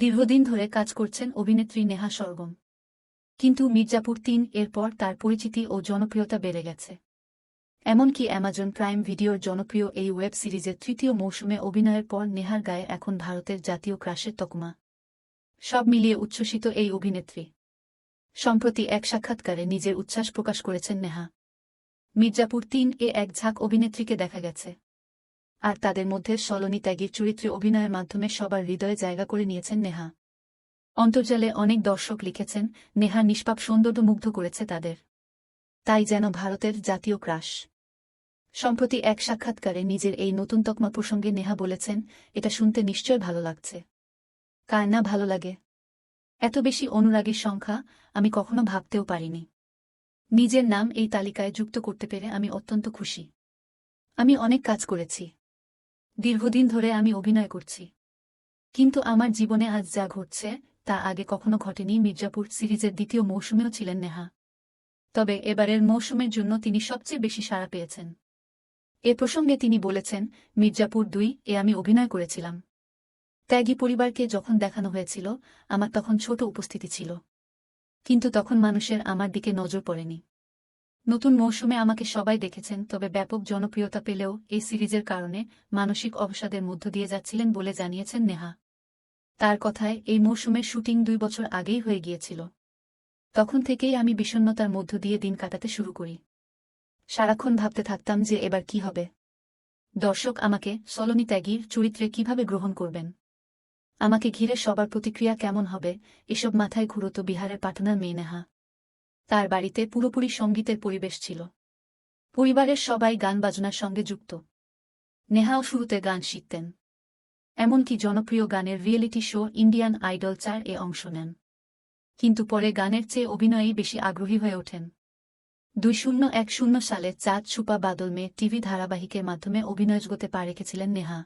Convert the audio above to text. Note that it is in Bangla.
দীর্ঘদিন ধরে কাজ করছেন অভিনেত্রী নেহা সরগম। কিন্তু মির্জাপুর তিন এরপর তার পরিচিতি ও জনপ্রিয়তা বেড়ে গেছে। এমনকি অ্যামাজন প্রাইম ভিডিওর জনপ্রিয় এই ওয়েব সিরিজের তৃতীয় মৌসুমে অভিনয়ের পর নেহার গায়ে এখন ভারতের জাতীয় ক্রাশের তকমা। সব মিলিয়ে উচ্ছ্বসিত এই অভিনেত্রী। সম্প্রতি এক সাক্ষাৎকারে নিজের উচ্ছ্বাস প্রকাশ করেছেন নেহা। মির্জাপুর তিন এ এক ঝাঁক অভিনেত্রীকে দেখা গেছে। আর তাদের মধ্যে সলনী ত্যাগীর চরিত্রে অভিনয়ের মাধ্যমে সবার হৃদয়ে জায়গা করে নিয়েছেন নেহা। অন্তর্জালে অনেক দর্শক লিখেছেন, নেহা নিষ্পাপ সৌন্দর্য মুগ্ধ করেছে তাদের। তাই যেন ভারতের জাতীয় ক্রাশ। সম্প্রতি এক সাক্ষাৎকারে নিজের এই নতুন তকমা প্রসঙ্গে নেহা বলেছেন, এটা শুনতে নিশ্চয় ভালো লাগছে। কার না ভালো লাগে? এত বেশি অনুরাগের সংখ্যা আমি কখনো ভাবতেও পারিনি। নিজের নাম এই তালিকায় যুক্ত করতে পেরে আমি অত্যন্ত খুশি। আমি অনেক কাজ করেছি। দীর্ঘদিন ধরে আমি অভিনয় করছি। কিন্তু আমার জীবনে আজ যা ঘটছে, তা আগে কখনো ঘটেনি মির্জাপুর সিরিজের দ্বিতীয় মৌসুমেও ছিলেন নেহা। তবে এবারের মৌসুমের জন্য তিনি সবচেয়ে বেশি সাড়া পেয়েছেন। এ প্রসঙ্গে তিনি বলেছেন, মির্জাপুর দুই, এ আমি অভিনয় করেছিলাম। ত্যাগী পরিবারকে যখন দেখানো হয়েছিল, আমার তখন ছোট উপস্থিতি ছিল। কিন্তু তখন মানুষের আমার দিকে নজর পড়েনি। নতুন মৌসুমে আমাকে সবাই দেখেছেন, তবে ব্যাপক জনপ্রিয়তা পেলেও এই সিরিজের কারণে মানসিক অবসাদের মধ্য দিয়ে যাচ্ছিলেন বলে জানিয়েছেন নেহা। তার কথায়, এই মৌসুমের শুটিং দুই বছর আগেই হয়ে গিয়েছিল। তখন থেকেই আমি বিষণ্নতার মধ্য দিয়ে দিন কাটাতে শুরু করি। সারাক্ষণ ভাবতে থাকতাম যে এবার কি হবে। দর্শক আমাকে, সলনী ত্যাগীর চরিত্রে কীভাবে গ্রহণ করবেন? আমাকে ঘিরে সবার প্রতিক্রিয়া কেমন হবে? এসব মাথায় ঘুরত বিহারের পাটনার মেয়ে নেহা। তার বাড়িতে পুরোপুরি সঙ্গীতের পরিবেশ ছিল। পরিবারের সবাই গান বাজনার সঙ্গে যুক্ত। নেহাও শুরুতে গান শিখতেন। এমনকি জনপ্রিয় গানের রিয়েলিটি শো ইন্ডিয়ান আইডল চার এ অংশ নেন। কিন্তু পরে গানের চেয়ে অভিনয়েই বেশি আগ্রহী হয়ে ওঠেন। দুই শূন্য এক শূন্য সালে চাঁদ, সুপা, বাদল মেয়ে টিভি ধারাবাহিকের মাধ্যমে অভিনয় জগতে পা রেখেছিলেন নেহা।